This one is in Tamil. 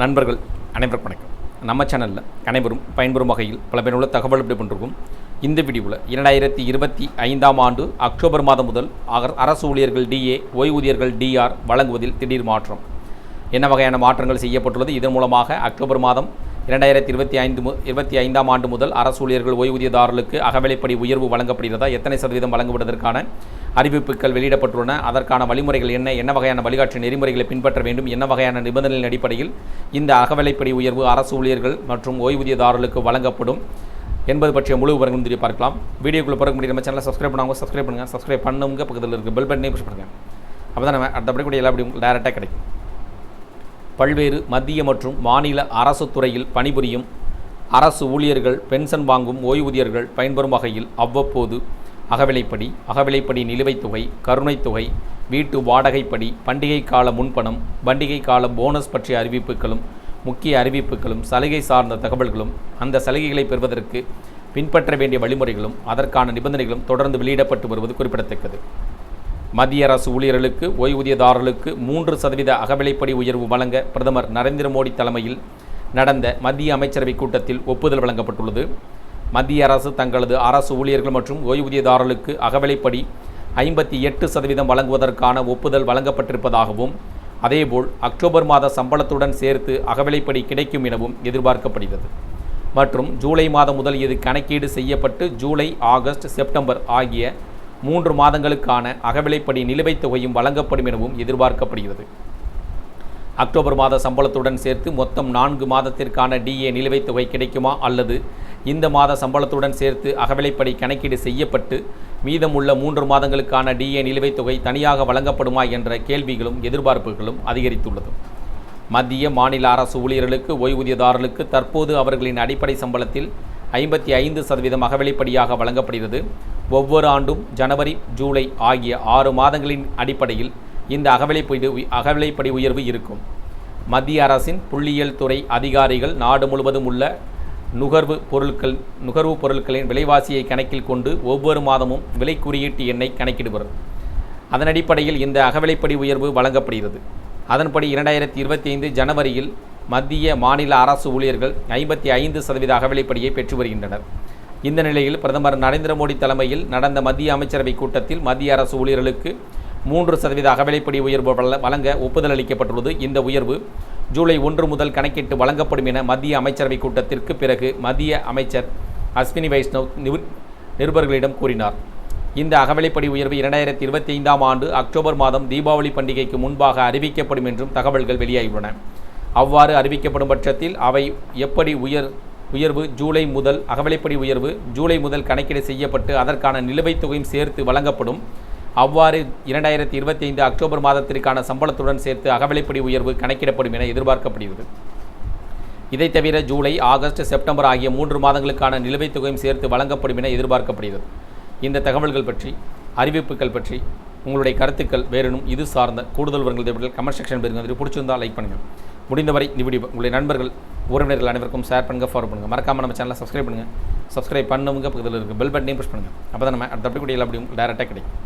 நண்பர்கள் அனைவருக்கும் வணக்கம். நம்ம சேனலில் அனைவரும் பயன்பெறும் வகையில் பல பயனுள்ள தகவல் அப்படி பண்ணிருக்கும் இந்த வீடியோவில் இரண்டாயிரத்தி இருபத்தி ஐந்தாம் ஆண்டு அக்டோபர் மாதம் முதல் அரசு ஊழியர்கள் டிஏ ஓய்வூதியர்கள் டிஆர் வழங்குவதில் திடீர் மாற்றம். என்ன வகையான மாற்றங்கள் செய்யப்பட்டுள்ளது? இதன் மூலமாக அக்டோபர் மாதம் இரண்டாயிரத்தி இருபத்தி ஐந்து மு இருபத்தி ஐந்தாம் ஆண்டு முதல் அரசு ஊழியர்கள் ஓய்வூதியதாரர்களுக்கு அகவிலைப்படி உயர்வு வழங்கப்படுகிறதா? எத்தனை சதவீதம் வழங்குவதற்கான அறிவிப்புகள் வெளியிடப்பட்டுள்ளன. அதற்கான வழிமுறைகள் என்ன? என்ன வகையான வழிகாட்டு நெறிமுறைகளை பின்பற்ற வேண்டும்? என்ன வகையான நிபந்தனைகளின் அடிப்படையில் இந்த அகவிலைப்படி உயர்வு அரசு ஊழியர்கள் மற்றும் ஓய்வூதியதாரர்களுக்கு வழங்கப்படும் என்பது பற்றிய முழு விவரங்களும் தெரிய பார்க்கலாம். வீடியோக்குள்ள பிறகு முடியும் நம்ம சேனலை சப்ஸ்கிரைப் பண்ணுவாங்க சப்ஸ்கிரைப் பண்ணுங்கள் சப்ஸ்கிரைப் பண்ணுங்க. பக்கத்தில் இருக்க பெல் பட்டனே புஷ் பண்ணுங்கள் அப்போ தான் நம்ம அடுத்தபடி கூட எல்லா வீடியோ டேரெக்டாக கிடைக்கும். பல்வேறு மத்திய மற்றும் மாநில அரசு துறையில் பணிபுரியும் அரசு ஊழியர்கள் பென்ஷன் வாங்கும் ஓய்வூதியர்கள் பயன்பெறும் வகையில் அவ்வப்போது அகவிலைப்படி அகவிலைப்படி நிலுவைத் தொகை கருணைத் தொகை வீட்டு வாடகைப்படி பண்டிகை கால முன்பணம் பண்டிகை கால போனஸ் பற்றிய அறிவிப்புகளும் முக்கிய அறிவிப்புகளும் சலுகை சார்ந்த தகவல்களும் அந்த சலுகைகளை பெறுவதற்கு பின்பற்ற வேண்டிய வழிமுறைகளும் அதற்கான நிபந்தனைகளும் தொடர்ந்து வெளியிடப்பட்டு வருவது குறிப்பிடத்தக்கது. மத்திய அரசு ஊழியர்களுக்கு ஓய்வூதியதாரர்களுக்கு மூன்று சதவீத அகவிலைப்படி உயர்வு வழங்க பிரதமர் நரேந்திர மோடி தலைமையில் நடந்த மத்திய அமைச்சரவை கூட்டத்தில் ஒப்புதல் வழங்கப்பட்டுள்ளது. மத்திய அரசு தங்களது அரசு ஊழியர்கள் மற்றும் ஓய்வூதியதாரர்களுக்கு அகவிலைப்படி ஐம்பத்தி எட்டு சதவீதம் வழங்குவதற்கான ஒப்புதல் வழங்கப்பட்டிருப்பதாகவும் அதேபோல் அக்டோபர் மாத சம்பளத்துடன் சேர்த்து அகவிலைப்படி கிடைக்கும் எனவும் எதிர்பார்க்கப்படுகிறது. மற்றும் ஜூலை மாதம் முதல் இது கணக்கீடு செய்யப்பட்டு ஜூலை ஆகஸ்ட் செப்டம்பர் ஆகிய மூன்று மாதங்களுக்கான அகவிலைப்படி நிலுவைத் தொகையும் வழங்கப்படும் எனவும் எதிர்பார்க்கப்படுகிறது. அக்டோபர் மாத சம்பளத்துடன் சேர்த்து மொத்தம் நான்கு மாதத்திற்கான டிஏ நிலுவைத் தொகை கிடைக்குமா அல்லது இந்த மாத சம்பளத்துடன் சேர்த்து அகவிலைப்படி கணக்கீடு செய்யப்பட்டு மீதமுள்ள மூன்று மாதங்களுக்கான டிஏ நிலுவைத் தொகை தனியாக வழங்கப்படுமா என்ற கேள்விகளும் எதிர்பார்ப்புகளும் அதிகரித்துள்ளது. மத்திய மாநில அரசு ஊழியர்களுக்கு ஓய்வூதியதாரர்களுக்கு தற்போது அவர்களின் அடிப்படை சம்பளத்தில் ஐம்பத்தி ஐந்து சதவீதம் அகவிலைப்படியாக வழங்கப்படுகிறது. ஒவ்வொரு ஆண்டும் ஜனவரி ஜூலை ஆகிய ஆறு மாதங்களின் அடிப்படையில் இந்த அகவிலைப்படி அகவிலைப்படி உயர்வு இருக்கும். மத்திய அரசின் புள்ளியியல் துறை அதிகாரிகள் நாடு முழுவதும் உள்ள நுகர்வு பொருட்கள் நுகர்வுப் பொருட்களின் விலைவாசியை கணக்கில் கொண்டு ஒவ்வொரு மாதமும் விலை குறியீட்டு எண்ணை கணக்கிடுவர் அதன் அடிப்படையில் இந்த அகவிலைப்படி உயர்வு வழங்கப்படுகிறது. அதன்படி இரண்டாயிரத்தி இருபத்தி ஐந்து ஜனவரியில் மத்திய மாநில அரசு ஊழியர்கள் ஐம்பத்தி ஐந்து சதவீத அகவிலைப்படியை பெற்று வருகின்றனர். இந்த நிலையில் பிரதமர் நரேந்திர மோடி தலைமையில் நடந்த மத்திய அமைச்சரவை கூட்டத்தில் மத்திய அரசு ஊழியர்களுக்கு மூன்று சதவீத அகவிலைப்படி உயர்வு வழங்க ஒப்புதல் அளிக்கப்பட்டுள்ளது. இந்த உயர்வு ஜூலை ஒன்று முதல் கணக்கிட்டு வழங்கப்படும் என மத்திய அமைச்சரவை கூட்டத்திற்கு பிறகு மத்திய அமைச்சர் அஸ்வினி வைஷ்ணவ் நிருபர்களிடம் கூறினார். இந்த அகவிலைப்படி உயர்வு இரண்டாயிரத்தி இருபத்தி ஐந்தாம் ஆண்டு அக்டோபர் மாதம் தீபாவளி பண்டிகைக்கு முன்பாக அறிவிக்கப்படும் என்றும் தகவல்கள் வெளியாகியுள்ளன. அவ்வாறு அறிவிக்கப்படும் பட்சத்தில் அவை எப்படி உயர் உயர்வு ஜூலை முதல் அகவிலைப்படி உயர்வு ஜூலை முதல் கணக்கீடு செய்யப்பட்டு அதற்கான நிலுவைத் தொகையும் சேர்த்து வழங்கப்படும் அவ்வாறு இரண்டாயிரத்தி இருபத்தி ஐந்து அக்டோபர் மாதத்திற்கான சம்பளத்துடன் சேர்த்து அகவிலைப்படி உயர்வு கணக்கிடப்படும் என எதிர்பார்க்கப்படுகிறது. இதை தவிர ஜூலை ஆகஸ்ட் செப்டம்பர் ஆகிய மூன்று மாதங்களுக்கான நிலுவைத் தொகையும் சேர்த்து வழங்கப்படும் என எதிர்பார்க்கப்படுகிறது. இந்த தகவல்கள் பற்றி அறிவிப்புகள் பற்றி உங்களுடைய கருத்துக்கள் வேறெனும் இது சார்ந்த கூடுதல் விவரங்கள் தேவைகள் கமெண்ட் செக்ஷன் பெறுங்க பிடிச்சிருந்தால் லைக் பண்ணுங்கள் முடிந்தவரை இந்த வீடியோ உங்களுடைய நண்பர்கள் உறவினர்கள் அனைவருக்கும் ஷேர் பண்ணுங்கள் ஃபாலோ பண்ணுங்கள் மறக்காமல் நம்ம சேனலை சப்ஸ்கிரைப் பண்ணுங்கள் சப்ஸ்கிரைப் பண்ணுங்க பக்கத்தில் இருக்க பெல் பட்டனையும் ப்ரெஸ் பண்ணுங்கள் அப்போ தான் நம்ம அடுத்தபடி அப்படி கூட எல்லா அப்படியும் டேரெக்டாக கிடைக்கும்.